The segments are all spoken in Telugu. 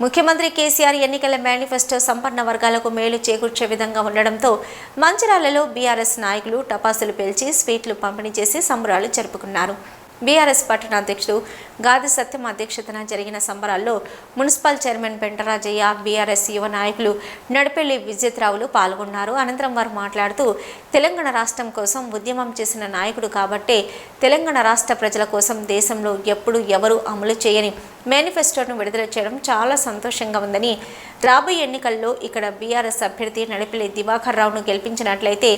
ముఖ్యమంత్రి కేసీఆర్ ఎన్నికల మేనిఫెస్టో సంపన్న వర్గాలకు మేలు చేకూర్చే విధంగా ఉండడంతో మంచిరాలలో బీఆర్ఎస్ నాయకులు టపాసులు పేల్చి స్వీట్లు పంపిణీ చేసి సంబరాలు జరుపుకున్నారు. బీఆర్ఎస్ పట్టణ అధ్యక్షుడు గాది సత్యం అధ్యక్షతన జరిగిన సంబరాల్లో మున్సిపల్ చైర్మన్ పెంటరాజయ్య బీఆర్ఎస్ యువ నాయకులు నడిపెల్లి విజిత్రావులు పాల్గొన్నారు. అనంతరం వారు మాట్లాడుతూ తెలంగాణ రాష్ట్రం కోసం ఉద్యమం చేసిన నాయకుడు కాబట్టే తెలంగాణ రాష్ట్ర ప్రజల కోసం దేశంలో ఎప్పుడు ఎవరు అమలు చేయని మేనిఫెస్టోను విడుదల చేయడం చాలా సంతోషంగా ఉందని రాబోయే ఎన్నికల్లో ఇక్కడ బీఆర్ఎస్ అభ్యర్థి నడిపిలే దివాకర్ రావును గెలిపించినట్లయితే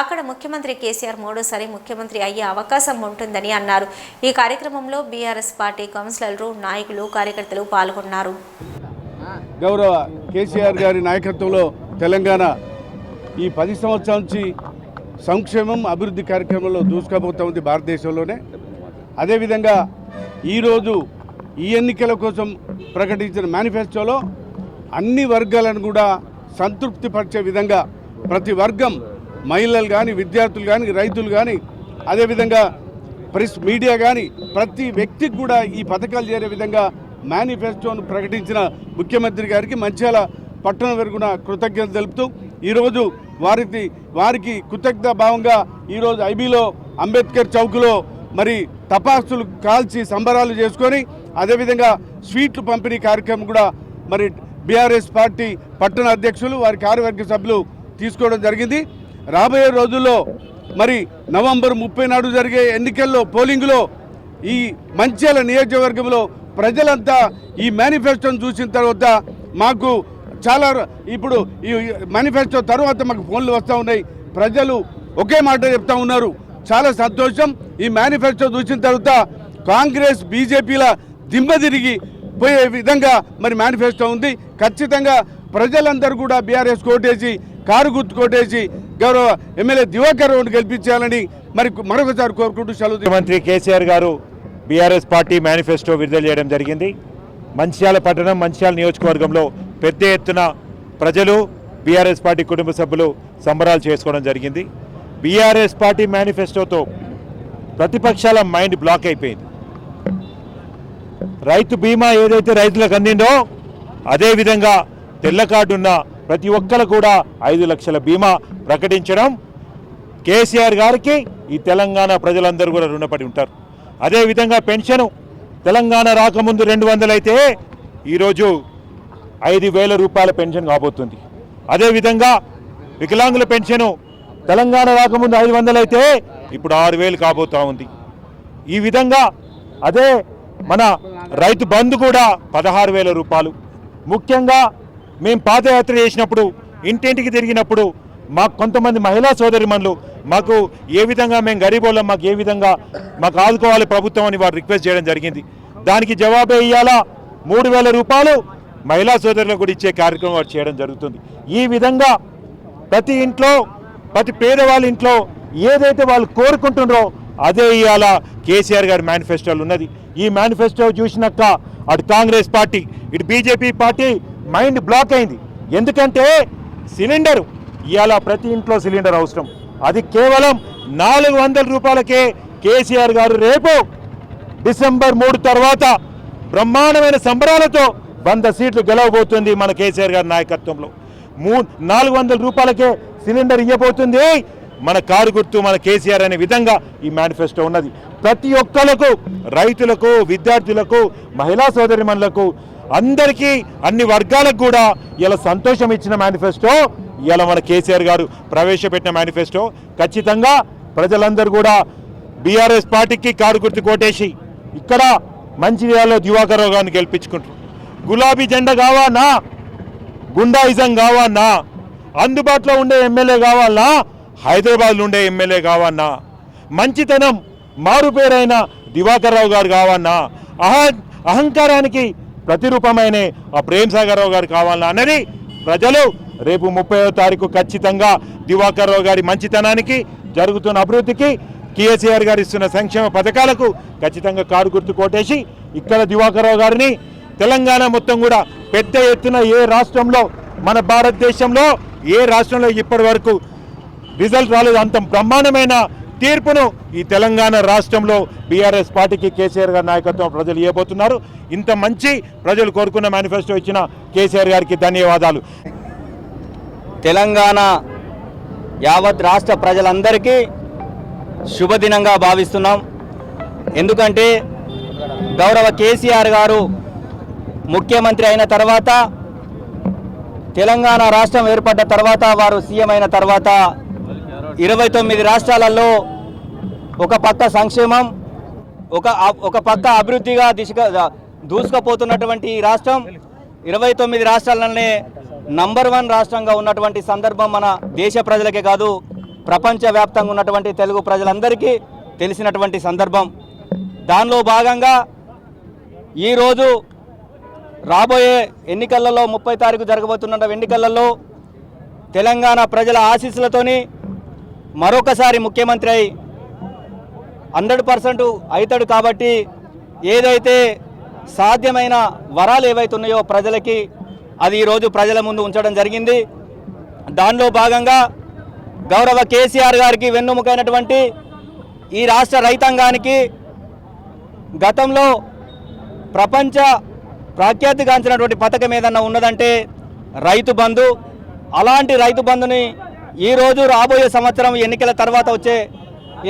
అక్కడ ముఖ్యమంత్రి కేసీఆర్ మూడోసారి ముఖ్యమంత్రి అయ్యే అవకాశం ఉంటుందని అన్నారు. ఈ కార్యక్రమంలో బీఆర్ఎస్ పార్టీ కౌన్సిలర్లు నాయకులు కార్యకర్తలు పాల్గొన్నారు. గౌరవ కేసీఆర్ గారి నాయకత్వంలో తెలంగాణ ఈ పది సంవత్సరాల నుంచి సంక్షేమం అభివృద్ధి కార్యక్రమంలో దూసుకుపోతా ఉంది భారతదేశంలోనే. అదేవిధంగా ఈరోజు ఈ ఎన్నికల కోసం ప్రకటించిన మేనిఫెస్టోలో అన్ని వర్గాలను కూడా సంతృప్తిపరిచే విధంగా ప్రతి వర్గం మహిళలు కానీ విద్యార్థులు కానీ రైతులు కానీ అదేవిధంగా ప్రెస్ మీడియా కానీ ప్రతి వ్యక్తికి కూడా ఈ పథకాలు చేరే విధంగా మేనిఫెస్టోను ప్రకటించిన ముఖ్యమంత్రి గారికి మంచిర్యాల పట్టణ వరకున కృతజ్ఞతలు తెలుపుతూ ఈరోజు వారికి వారికి కృతజ్ఞత భావంగా ఈరోజు ఐబీలో అంబేద్కర్ చౌక్లో మరి తపాసులు కాల్చి సంబరాలు చేసుకొని అదేవిధంగా స్వీట్లు పంపిణీ కార్యక్రమం కూడా మరి బీఆర్ఎస్ పార్టీ పట్టణ అధ్యక్షులు వారి కార్యవర్గ సభ్యులు తీసుకోవడం జరిగింది. రాబోయే రోజుల్లో మరి నవంబర్ ముప్పై నాడు జరిగే ఎన్నికల్లో పోలింగ్లో ఈ మంచిర్యాల నియోజకవర్గంలో ప్రజలంతా ఈ మేనిఫెస్టోను చూసిన తర్వాత మాకు చాలా ఇప్పుడు ఈ మేనిఫెస్టో తర్వాత మాకు ఫోన్లు వస్తూ ఉన్నాయి. ప్రజలు ఒకే మాట చెప్తా ఉన్నారు. చాలా సంతోషం. ఈ మేనిఫెస్టో చూసిన తర్వాత కాంగ్రెస్ బీజేపీల దిమ్మ తిరిగి పోయే విధంగా మరి మేనిఫెస్టో ఉంది. ఖచ్చితంగా ప్రజలందరూ కూడా బీఆర్ఎస్ కోటేసి కారు గుర్తు కోటేసి గౌరవ ఎమ్మెల్యే దివాకర్ రావును గెలిపించాలని మరి మరొకసారి కోరుకుంటూ సెలవు మంత్రి కేసీఆర్ గారు బీఆర్ఎస్ పార్టీ మేనిఫెస్టో విడుదల చేయడం జరిగింది. మంచిర్యాల పట్టణం మంచిర్యాల నియోజకవర్గంలో పెద్ద ఎత్తున ప్రజలు బీఆర్ఎస్ పార్టీ కుటుంబ సభ్యులు సంబరాలు చేసుకోవడం జరిగింది. బీఆర్ఎస్ పార్టీ మేనిఫెస్టోతో ప్రతిపక్షాల మైండ్ బ్లాక్ అయిపోయింది. రైతు బీమా ఏదైతే రైతులకు అందిందో అదేవిధంగా తెల్ల కార్డున్న ప్రతి ఒక్కరు కూడా ఐదు లక్షల బీమా ప్రకటించడం కేసీఆర్ గారికి ఈ తెలంగాణ ప్రజలందరూ కూడా రుణపడి ఉంటారు. అదేవిధంగా పెన్షను తెలంగాణ రాకముందు రెండు వందలైతే ఈరోజు ఐదు వేల రూపాయల పెన్షన్ కాబోతుంది. అదేవిధంగా వికలాంగుల పెన్షను తెలంగాణ రాకముందు ఐదు వందలైతే ఇప్పుడు ఆరు వేలు కాబోతూ ఉంది. ఈ విధంగా అదే మన రైతు బంధు కూడా పదహారు వేల రూపాయలు. ముఖ్యంగా మేము పాదయాత్ర చేసినప్పుడు ఇంటింటికి తిరిగినప్పుడు మాకు కొంతమంది మహిళా సోదరిమణులు మాకు ఏ విధంగా మేము గరీబోళ్ళం మాకు ఏ విధంగా మాకు ఆదుకోవాలి ప్రభుత్వం అని వారు రిక్వెస్ట్ చేయడం జరిగింది. దానికి జవాబే ఇవ్వాలా మూడు వేల రూపాయలు మహిళా సోదరులకు కూడా ఇచ్చే కార్యక్రమం వారు చేయడం జరుగుతుంది. ఈ విధంగా ప్రతి ఇంట్లో ప్రతి పేదవాళ్ళ ఇంట్లో ఏదైతే వాళ్ళు కోరుకుంటున్నారో అదే ఇవాళ కేసీఆర్ గారి మేనిఫెస్టోలు ఉన్నది. ఈ మేనిఫెస్టో చూసినాక అటు కాంగ్రెస్ పార్టీ ఇటు బీజేపీ పార్టీ మైండ్ బ్లాక్ అయింది. ఎందుకంటే సిలిండర్ ఇవాళ ప్రతి ఇంట్లో సిలిండర్ అవసరం. అది కేవలం నాలుగు వందల రూపాయలకే కేసీఆర్ గారు రేపు డిసెంబర్ మూడు తర్వాత బ్రహ్మాండమైన సంబరాలతో వంద సీట్లు గెలవబోతుంది మన కేసీఆర్ గారి నాయకత్వంలో. మూ నాలుగు వందల రూపాయలకే సిలిండర్ ఇవ్వబోతుంది మన కారు గుర్తు మన కేసీఆర్ అనే విధంగా ఈ మేనిఫెస్టో ఉన్నది. ప్రతి ఒక్కలకు రైతులకు విద్యార్థులకు మహిళా సోదరిమణులకు అందరికీ అన్ని వర్గాలకు కూడా ఇలా సంతోషం ఇచ్చిన మేనిఫెస్టో ఇలా మన కేసీఆర్ గారు ప్రవేశపెట్టిన మేనిఫెస్టో ఖచ్చితంగా ప్రజలందరూ కూడా బీఆర్ఎస్ పార్టీకి కారు గుర్తు కోటేసి ఇక్కడ మంచిర్యాలలో దివాకర్ గారిని గెలిపించుకుంటారు. గులాబీ జెండా కావాలా గుండాయిజం కావాలా అందుబాటులో ఉండే ఎమ్మెల్యే కావాలా హైదరాబాద్ నుండే ఎమ్మెల్యే కావన్నా మంచితనం మారు పేరైన దివాకర్ రావు గారు కావన్నా అహ అహంకారానికి ప్రతిరూపమైన ఆ ప్రేమ్ సాగర్ రావు గారు కావాలన్నా అన్నది ప్రజలు రేపు ముప్పైవ తారీఖు ఖచ్చితంగా దివాకర్ రావు గారి మంచితనానికి జరుగుతున్న అభివృద్ధికి కేసీఆర్ గారు ఇస్తున్న సంక్షేమ పథకాలకు ఖచ్చితంగా కారు గుర్తు కొట్టేసి ఇక్కడ దివాకర్ రావు గారిని తెలంగాణ మొత్తం కూడా పెద్ద ఎత్తున ఏ రాష్ట్రంలో మన భారతదేశంలో ఏ రాష్ట్రంలో ఇప్పటి వరకు రిజల్ట్ రాలేదు. అంత బ్రహ్మాండమైన తీర్పును ఈ తెలంగాణ రాష్ట్రంలో బీఆర్ఎస్ పార్టీకి కేసీఆర్ గారి నాయకత్వం ప్రజలు ఇవ్వబోతున్నారు. ఇంత మంచి ప్రజలు కోరుకున్న మేనిఫెస్టో ఇచ్చిన కేసీఆర్ గారికి ధన్యవాదాలు. తెలంగాణ యావత్ రాష్ట్ర ప్రజలందరికీ శుభదినంగా భావిస్తున్నాం. ఎందుకంటే గౌరవ కేసీఆర్ గారు ముఖ్యమంత్రి అయిన తర్వాత తెలంగాణ రాష్ట్రం ఏర్పడ్డ తర్వాత వారు సీఎం అయిన తర్వాత ఇరవై తొమ్మిది రాష్ట్రాలలో ఒక పక్క సంక్షేమం ఒక ఒక పక్క అభివృద్ధిగా దిశగా దూసుకుపోతున్నటువంటి ఈ రాష్ట్రం ఇరవై తొమ్మిది రాష్ట్రాలనే నంబర్ వన్ రాష్ట్రంగా ఉన్నటువంటి సందర్భం మన దేశ ప్రజలకే కాదు ప్రపంచవ్యాప్తంగా ఉన్నటువంటి తెలుగు ప్రజలందరికీ తెలిసినటువంటి సందర్భం. దానిలో భాగంగా ఈరోజు రాబోయే ఎన్నికలలో ముప్పై తారీఖు జరగబోతున్న ఎన్నికలలో తెలంగాణ ప్రజల ఆశీస్సులతోని మరొకసారి ముఖ్యమంత్రి అయి హండ్రెడ్ పర్సెంట్ అవుతాడు కాబట్టి ఏదైతే సాధ్యమైన వరాలు ఏవైతున్నాయో ప్రజలకి అది ఈరోజు ప్రజల ముందు ఉంచడం జరిగింది. దానిలో భాగంగా గౌరవ కేసీఆర్ గారికి వెన్నుముకైనటువంటి ఈ రాష్ట్ర రైతాంగానికి గతంలో ప్రపంచ ప్రఖ్యాతిగాంచినటువంటి పథకం ఏదన్నా ఉన్నదంటే రైతు బంధు. అలాంటి రైతు బంధుని ఈరోజు రాబోయే సంవత్సరం ఎన్నికల తర్వాత వచ్చే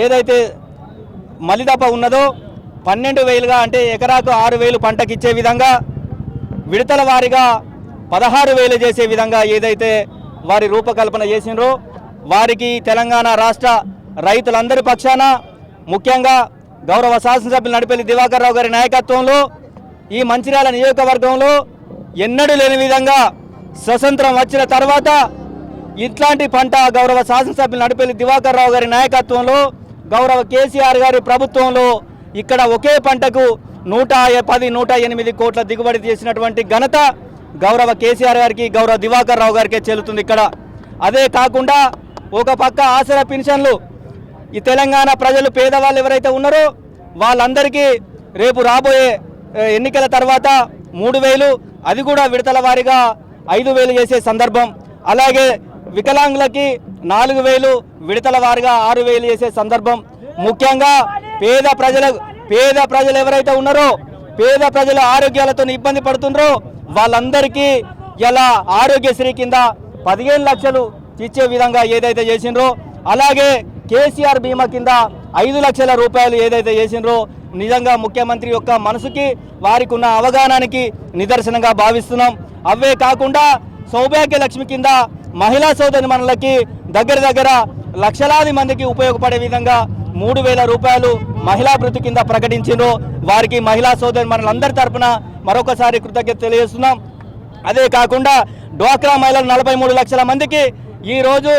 ఏదైతే మలిదప ఉన్నదో పన్నెండు వేలుగా అంటే ఎకరాకు ఆరు వేలు పంటకి ఇచ్చే విధంగా విడతల వారీగా పదహారు వేలు చేసే విధంగా ఏదైతే వారి రూపకల్పన చేసినో వారికి తెలంగాణ రాష్ట్ర రైతులందరి పక్షాన ముఖ్యంగా గౌరవ శాసనసభ్యులు నడిపేలి దివాకర్ రావు గారి నాయకత్వంలో ఈ మంచిర్యాల నియోజకవర్గంలో ఎన్నడూ లేని విధంగా స్వతంత్రం వచ్చిన తర్వాత ఇట్లాంటి పంట గౌరవ శాసనసభ్యులు నడిపేలి దివాకర్ రావు గారి నాయకత్వంలో గౌరవ కేసీఆర్ గారి ప్రభుత్వంలో ఇక్కడ ఒకే పంటకు నూట పది నూట ఎనిమిది కోట్ల దిగుబడి చేసినటువంటి ఘనత గౌరవ కేసీఆర్ గారికి గౌరవ దివాకర్ రావు గారికే చెల్లుతుంది ఇక్కడ. అదే కాకుండా ఒక పక్క ఆసర పెన్షన్లు ఈ తెలంగాణ ప్రజలు పేదవాళ్ళు ఎవరైతే ఉన్నారో వాళ్ళందరికీ రేపు రాబోయే ఎన్నికల తర్వాత మూడు వేలు అది కూడా విడతల వారీగా ఐదు వేలు చేసే సందర్భం. అలాగే వికలాంగులకి నాలుగు వేలు విడతల వారిగా ఆరు వేలు చేసే సందర్భం. ముఖ్యంగా పేద ప్రజల పేద ప్రజలు ఎవరైతే ఉన్నారో పేద ప్రజల ఆరోగ్యాలతో ఇబ్బంది పడుతున్నారో వాళ్ళందరికీ ఇలా ఆరోగ్యశ్రీ కింద పదిహేను లక్షలు ఇచ్చే విధంగా ఏదైతే చేసిండ్రో అలాగే కేసీఆర్ బీమా కింద ఐదు లక్షల రూపాయలు ఏదైతే చేసిండ్రో నిజంగా ముఖ్యమంత్రి యొక్క మనసుకి వారికి ఉన్న అవగాహనానికి నిదర్శనంగా భావిస్తున్నాం. అవే కాకుండా సౌభాగ్య లక్ష్మి కింద మహిళా సోదరి మనలకి దగ్గర దగ్గర లక్షలాది మందికి ఉపయోగపడే విధంగా మూడు వేల రూపాయలు మహిళా భృతి కింద ప్రకటించిండ్రు. వారికి మహిళా సోదరి మనలందరి తరఫున మరొకసారి కృతజ్ఞత తెలియజేస్తున్నాం. అదే కాకుండా డ్వాక్రా మహిళలు నలభై మూడు లక్షల మందికి ఈరోజు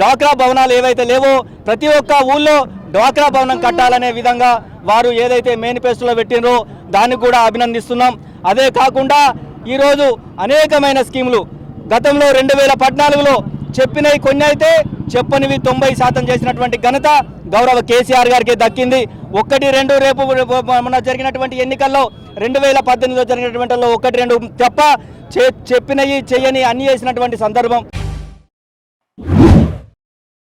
డ్వాక్రా భవనాలు ఏవైతే లేవో ప్రతి ఒక్క ఊళ్ళో డ్వాక్రా భవనం కట్టాలనే విధంగా వారు ఏదైతే మేనిఫెస్టోలో పెట్టినరో దాన్ని కూడా అభినందిస్తున్నాం. అదే కాకుండా ఈరోజు అనేకమైన స్కీములు గతంలో రెండు వేల పద్నాలుగులో చెప్పినవి కొన్ని అయితే చెప్పనివి తొంభై శాతం చేసినటువంటి ఘనత గౌరవ కేసీఆర్ గారికి దక్కింది. ఒకటి రెండు రేపు మన జరిగినటువంటి ఎన్నికల్లో రెండు వేల పద్దెనిమిదిలో జరిగినటువంటి ఒకటి రెండు తప్ప చెప్పినవి చేయని అన్ని చేసినటువంటి సందర్భం.